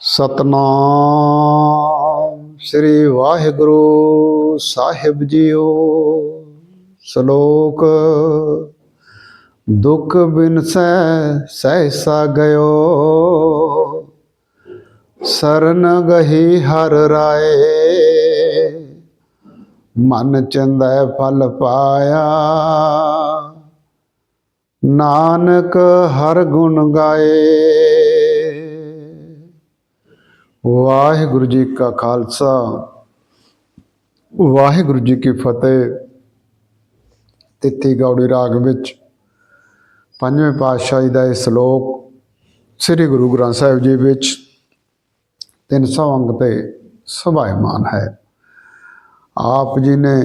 ਸਤਨਾਮ। ਸ੍ਰੀ ਵਾਹਿਗੁਰੂ ਸਾਹਿਬ ਜੀਓ, ਸ਼ਲੋਕ ਦੁਖ ਬਿਨਸੈ ਸਹਿਸਾ ਗਇਓ। ਸਰਨ ਗਹੀ ਹਰ ਰਾਏ, ਮਨ ਚੰਦੈ ਫਲ ਪਾਇਆ। ਨਾਨਕ ਹਰ ਗੁਣ ਗਾਏ। ਵਾਹਿਗੁਰੂ ਜੀ ਕਾ ਖਾਲਸਾ, ਵਾਹਿਗੁਰੂ ਜੀ ਕੀ ਫਤਿਹ। ਤਿੱਤੀ ਗੌੜੀ ਰਾਗ ਵਿੱਚ ਪੰਜਵੇਂ ਪਾਤਸ਼ਾਹ ਜੀ ਦਾ ਇਹ ਸ਼ਲੋਕ ਸ੍ਰੀ ਗੁਰੂ ਗ੍ਰੰਥ ਸਾਹਿਬ ਜੀ ਵਿੱਚ 300 ਅੰਗ ਤੇ ਸਭਾਇਮਾਨ ਹੈ। ਆਪ ਜੀ ਨੇ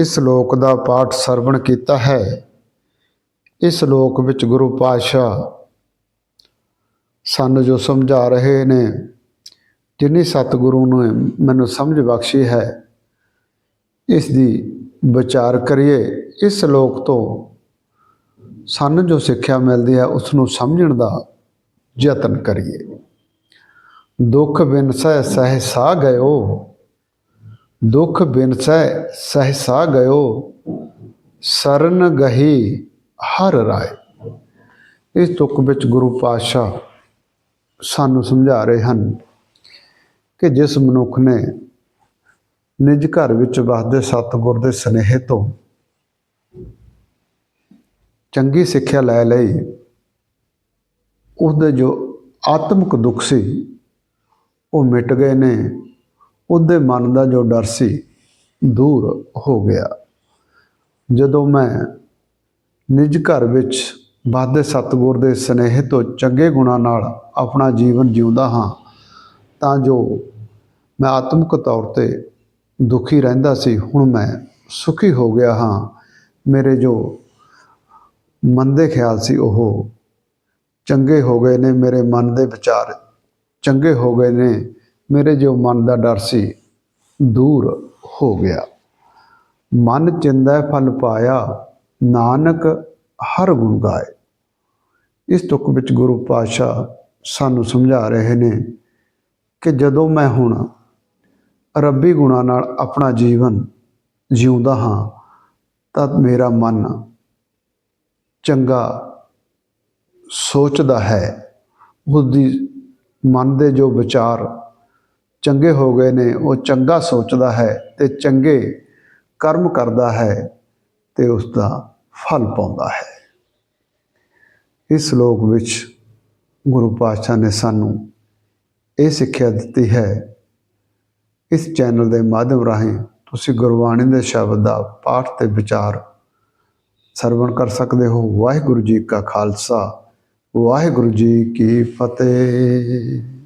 ਇਸ ਸ਼ਲੋਕ ਦਾ ਪਾਠ ਸਰਵਣ ਕੀਤਾ ਹੈ। ਇਸ ਸ਼ਲੋਕ ਵਿੱਚ ਗੁਰੂ ਪਾਤਸ਼ਾਹ ਸਾਨੂੰ ਜੋ ਸਮਝਾ ਰਹੇ ਨੇ ਜਿਨੀ ਸਤਿਗੁਰੂ ਨੇ ਮੈਨੂੰ ਸਮਝ ਬਖਸ਼ੀ ਹੈ, ਇਸ ਦੀ ਵਿਚਾਰ ਕਰੀਏ, ਇਸ ਸ਼ਲੋਕ ਤੋਂ ਸਾਨੂੰ ਜੋ ਸਿੱਖਿਆ ਮਿਲਦੀ ਹੈ ਉਸ ਨੂੰ ਸਮਝਣ ਦਾ ਯਤਨ ਕਰੀਏ। ਦੁੱਖ ਬਿਨ ਸਹਿ ਸਹਿਸਾ ਗਇਓ, ਦੁੱਖ ਬਿਨ ਸਹਿ ਸਹਿਸਾ ਗਇਓ, ਸਰਨ ਗਹੀ ਹਰ ਰਾਏ। ਇਸ ਤੁਕ ਵਿੱਚ ਗੁਰੂ ਪਾਤਸ਼ਾਹ ਸਾਨੂੰ ਸਮਝਾ ਰਹੇ ਹਨ ਕਿ ਜਿਸ ਮਨੁੱਖ ਨੇ ਨਿਜ ਘਰ ਵਿੱਚ ਵਸਦੇ ਸਤਿਗੁਰ ਦੇ ਸਨੇਹ ਤੋਂ ਚੰਗੀ ਸਿੱਖਿਆ ਲੈ ਲਈ, ਉਹਦੇ ਜੋ ਆਤਮਿਕ ਦੁੱਖ ਸੀ, ਉਹ ਮਿਟ ਗਏ ਨੇ, ਉਹਦੇ ਮਨ ਦਾ ਜੋ ਡਰ ਸੀ, ਦੂਰ ਹੋ ਗਿਆ। ਜਦੋਂ ਮੈਂ ਨਿਜ ਘਰ ਵਿੱਚ ਵਾਦੇ ਸਤਿਗੁਰ ਦੇ ਸਨੇਹ ਤੋਂ ਚੰਗੇ ਗੁਣਾਂ ਨਾਲ ਆਪਣਾ ਜੀਵਨ ਜਿਉਂਦਾ ਹਾਂ, ਤਾਂ ਜੋ ਮੈਂ ਆਤਮਿਕ ਤੌਰ ਤੇ ਦੁਖੀ ਰਹਿੰਦਾ ਸੀ, ਹੁਣ ਮੈਂ ਸੁਖੀ ਹੋ ਗਿਆ ਹਾਂ। ਮੇਰੇ ਜੋ ਮੰਦੇ ਖਿਆਲ ਸੀ, ਉਹ ਚੰਗੇ ਹੋ ਗਏ ਨੇ। ਮੇਰੇ ਮਨ ਦੇ ਵਿਚਾਰ ਚੰਗੇ ਹੋ ਗਏ ਨੇ। ਮੇਰੇ ਜੋ ਮਨ ਦਾ ਡਰ ਸੀ, ਦੂਰ ਹੋ ਗਿਆ। ਮਨ ਚਿੰਦਾ ਫਲ ਪਾਇਆ। ਨਾਨਕ ਹਰ ਗੁਣ ਗਾਏ। ਇਸ ਤੁਕ ਵਿੱਚ ਗੁਰੂ ਪਾਤਸ਼ਾਹ ਸਾਨੂੰ ਸਮਝਾ ਰਹੇ ਨੇ ਕਿ ਜਦੋਂ ਮੈਂ ਹੁਣ ਰੱਬੀ ਗੁਣਾਂ ਨਾਲ ਆਪਣਾ ਜੀਵਨ ਜਿਉਂਦਾ ਹਾਂ, ਤਾਂ ਮੇਰਾ ਮਨ ਚੰਗਾ ਸੋਚਦਾ ਹੈ। ਉਹਦੀ ਮਨ ਦੇ ਜੋ ਵਿਚਾਰ ਚੰਗੇ ਹੋ ਗਏ ਨੇ, ਉਹ ਚੰਗਾ ਸੋਚਦਾ ਹੈ ਤੇ ਚੰਗੇ ਕਰਮ ਕਰਦਾ ਹੈ ਤੇ ਉਸ ਦਾ ਫਲ ਪਾਉਂਦਾ ਹੈ। ਇਸ ਸ਼ਲੋਕ ਵਿੱਚ ਗੁਰੂ ਪਾਤਸ਼ਾਹ ਨੇ ਸਾਨੂੰ ਇਹ ਸਿੱਖਿਆ ਦਿੱਤੀ ਹੈ ਇਸ ਚੈਨਲ ਦੇ ਮਾਧਿਅਮ ਰਾਹੀਂ ਤੁਸੀਂ ਗੁਰਬਾਣੀ ਦੇ ਸ਼ਬਦ ਦਾ ਪਾਠ ਤੇ ਵਿਚਾਰ ਸਰਵਣ ਕਰ ਸਕਦੇ ਹੋ। ਵਾਹਿਗੁਰੂ ਜੀ ਕਾ ਖਾਲਸਾ, ਵਾਹਿਗੁਰੂ ਜੀ ਕੀ ਫਤਿਹ।